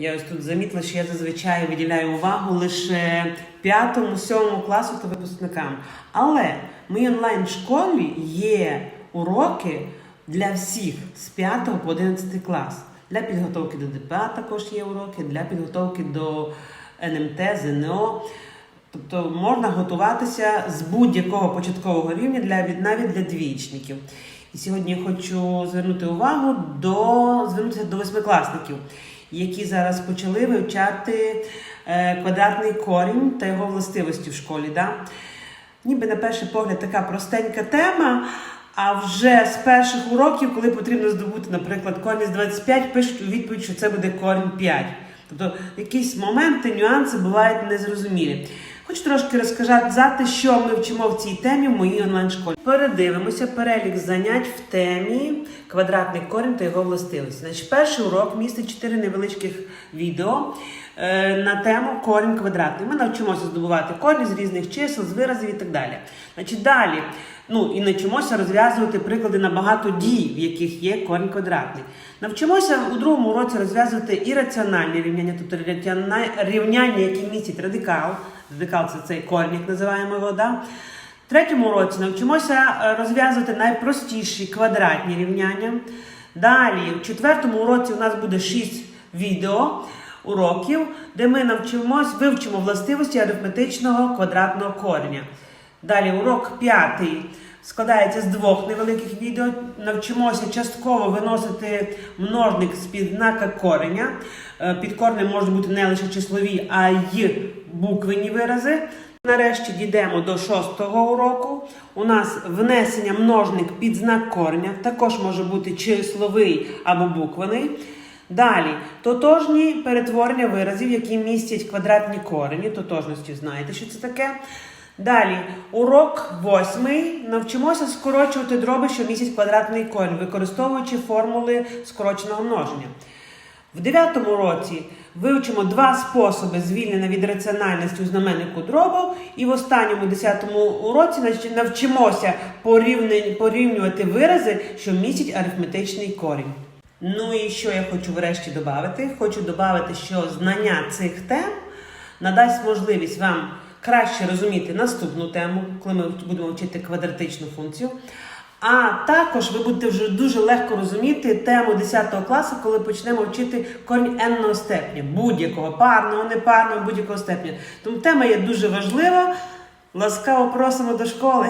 Я ось тут замітила, що я зазвичай виділяю увагу лише п'ятому, сьомому класу та випускникам. Але в моїй онлайн-школі є уроки для всіх з 5 по 11 клас. Для підготовки до ДПА також є уроки, для підготовки до НМТ, ЗНО. Тобто можна готуватися з будь-якого початкового рівня для навіть для двічників. І сьогодні хочу звернути увагу до звернутися до восьмикласників, які зараз почали вивчати е, квадратний корінь та його властивості в школі. Да? Ніби на перший погляд така простенька тема. А вже з перших уроків, коли потрібно здобути, наприклад, корінь з 25, пишуть у відповідь, що це буде корінь 5. Тобто якісь моменти, нюанси бувають незрозумілі. Хочу трошки розказати, що ми вчимо в цій темі в моїй онлайн-школі. Передивимося перелік занять в темі квадратний корінь та його властивості. Значить, перший урок містить чотири невеличких відео е, на тему корінь квадратний. Ми навчимося здобувати корінь з різних чисел, з виразів і так далі. Значить, далі. Ну і навчимося розв'язувати приклади на багато дій, в яких є корінь квадратний. Навчимося у другому уроці розв'язувати і раціональні рівняння, тобто рівняння, які містять радикал. Радикал це цей корінь, як називаємо його. Да? В третьому уроці навчимося е, розв'язувати найпростіші квадратні рівняння. Далі, в четвертому уроці у нас буде 6 відео уроків, де ми навчимось, вивчимо властивості арифметичного квадратного кореня. Далі урок п'ятий складається з двох невеликих відео. Навчимося частково виносити множник з-під знака кореня. Е, Під коренем можуть бути не лише числові, а й буквені вирази. Нарешті дійдемо до шостого уроку. У нас внесення множник під знак кореня. Також може бути числовий або буквений. Далі тотожні перетворення виразів, які містять квадратні корені. Тотожності знаєте, що це таке. Далі, урок восьмий. Навчимося скорочувати дроби, що містять квадратний корінь, використовуючи формули скороченого множення. В дев'ятому році вивчимо два способи звільнення від раціональності у знаменнику дробу, і в останньому десятому уроці навчимося порівнювати вирази, що містять арифметичний корінь. Ну і що я хочу врешті додати? Хочу додати, що знання цих тем надасть можливість вам краще розуміти наступну тему, коли ми будемо вчити квадратичну функцію. А також ви будете вже дуже легко розуміти тему 10 класу, коли почнемо вчити корінь енного степня, будь-якого парного, непарного, будь-якого степня. Тому тема є дуже важлива. Ласкаво просимо до школи.